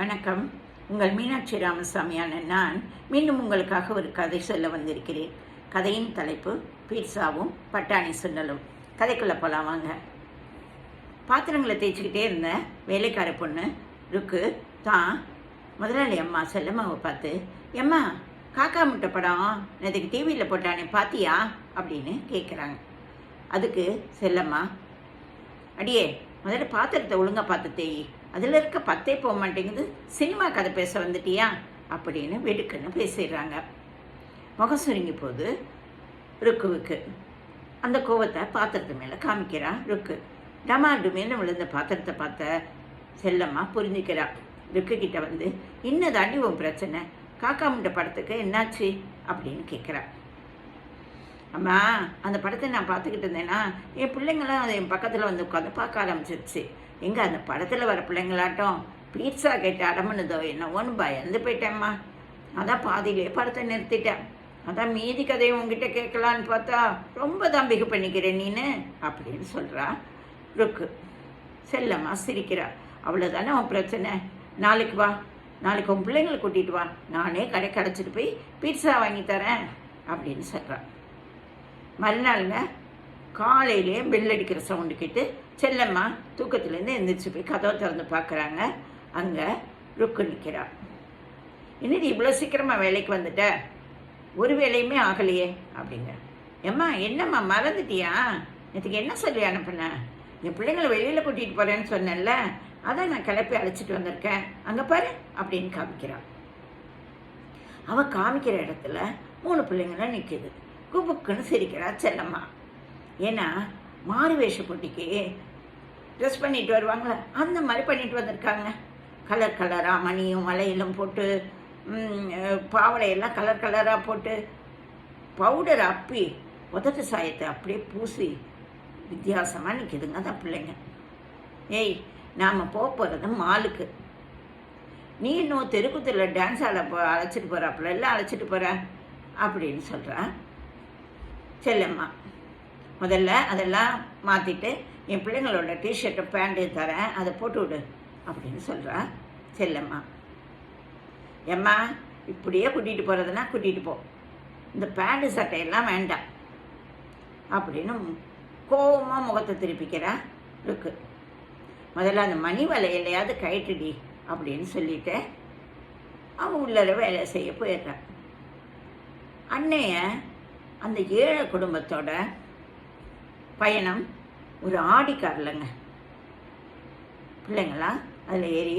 வணக்கம். உங்கள் மீனாட்சி ராமசாமியான நான் மீண்டும் உங்களுக்காக ஒரு கதை சொல்ல வந்திருக்கிறேன். கதையின் தலைப்பு பீட்சாவும் பட்டாணி சுண்டலும். கதைக்குள்ளே போகலாம் வாங்க. பாத்திரங்களை தேய்ச்சிக்கிட்டே இருந்த வேலைக்கார பொண்ணு ருக்கு தான் முதலாளி அம்மா செல்லம்மாவை பார்த்து எம்மா காக்கா முட்டை படம் நேற்றுக்கு டிவியில் போட்டானே பாத்தியா? அப்படின்னு கேட்குறாங்க அதுக்கு செல்லம்மா அடியே முதல்ல பாத்திரத்தை ஒழுங்கா பார்த்து அதில் இருக்க பத்தே போக மாட்டேங்குது. சினிமா கதை பேச வந்துட்டியா? அப்படின்னு வெடுக்குன்னு பேசிடுறாங்க. முகம் சுருங்கி போது ருக்குவுக்கு. அந்த கோவத்தை பாத்திரத்து மேலே காமிக்கிறா ருக்கு. டமாண்டு மேலே விழுந்த பாத்திரத்தை பார்த்த செல்லம்மா புரிஞ்சுக்கிறா. ருக்கு கிட்ட வந்து இன்னதாண்டி உன் பிரச்சனை? காக்கா முட்டை படத்துக்கு என்னாச்சு? அப்படின்னு கேட்குறா அம்மா அந்த படத்தை நான் பார்த்துக்கிட்டு இருந்தேன்னா என் பிள்ளைங்களாம் அதை என் பக்கத்தில் வந்து உட்காந்து பார்க்க ஆரம்பிச்சிருச்சு. எங்கே அந்த படத்தில் வர பிள்ளைங்களாட்டம் பீட்சா கேட்டு அடமுனுதோ என்னவோன்னு பயந்து போயிட்டேம்மா. அதான் பாதியிலே படத்தை நிறுத்திட்டேன். அதான் மீதி கதையை உங்ககிட்ட கேட்கலான்னு பார்த்தா ரொம்ப தம்பிக்கு பண்ணிக்கிறேன் நீனு அப்படின்னு சொல்கிறா ருக்கு. செல்லம்மா சிரிக்கிறா. அவ்வளோதானே உன் பிரச்சனை? நாளைக்கு வா. நாளைக்கு உன் பிள்ளைங்களை கூட்டிகிட்டு வா. நானே கடை கடைச்சிட்டு போய் பீட்சா வாங்கி தரேன் அப்படின்னு சொல்கிறான் மறுநாளுங்க காலையிலே பெல் அடிக்கிற சவுண்டு கேட்டு செல்லம்மா தூக்கத்துலேருந்து எந்திரிச்சு போய் கதவை திறந்து பார்க்குறாங்க. அங்கே ருக்கு நிற்கிறா என்னடி இவ்வளோ சீக்கிரமாக வேலைக்கு வந்துட்ட? ஒரு வேலையுமே ஆகலையே அப்படிங்க. ஏம்மா என்னம்மா மறந்துட்டியா? நேற்றுக்கு என்ன சொல்லி அனுப்புன? என் பிள்ளைங்களை வெளியில் கூட்டிகிட்டு போகிறேன்னு சொன்னேன்ல. அதான் நான் கிளப்பி அழைச்சிட்டு வந்திருக்கேன். அங்கே பாரு அப்படின்னு காமிக்கிறான். அவள் காமிக்கிற இடத்துல மூணு பிள்ளைங்களும் நிற்கிது குபுக்குன்னு சிரிக்கிறா செல்லம்மா. ஏன்னா மாறு வேஷ போட்டிக்கு ட்ரெஸ் பண்ணிட்டு வருவாங்களே அந்த மாதிரி பண்ணிட்டு வந்திருக்காங்க. கலர் கலராக மணியும் மலையிலும் போட்டு பாவடையெல்லாம் கலர் கலராக போட்டு பவுடர் அப்பி உதட்டு சாயத்தை அப்படியே பூசி வித்தியாசமாக நிற்கிதுங்க அந்த பிள்ளைங்க. ஏய் நாம் போக போகிறது மாலுக்கு. நீ இன்னும் தெருக்குத்தில் டான்ஸ் ஆட போ அழைச்சிட்டு போகிறாப்புல எல்லாம் அழைச்சிட்டு போகிற அப்படின்னு சொல்கிறா செல்லம்மா. முதல்ல அதெல்லாம் மாற்றிட்டு என் பிள்ளைங்களோட டிஷர்ட்டு பேண்ட்டு தரேன் அதை போட்டு விடு அப்படின்னு சொல்கிறா செல்லம்மா. எம்மா இப்படியே கூட்டிகிட்டு போகிறதுனா கூட்டிகிட்டு போ. இந்த பேண்ட்டு சட்டையெல்லாம் வேண்டாம் அப்படின்னு கோவமாக முகத்தை திருப்பிக்கிறா இருக்கு முதல்ல அந்த மணி வலையிலையாவது கயிட்டுடி அப்படின்னு சொல்லிட்டு அவன் உள்ளர வேலை செய்ய போயிடுறான் அன்னைய அந்த ஏழை குடும்பத்தோட பயணம் ஒரு ஆடி கார்லங்க பிள்ளைங்களா அதில் ஏறி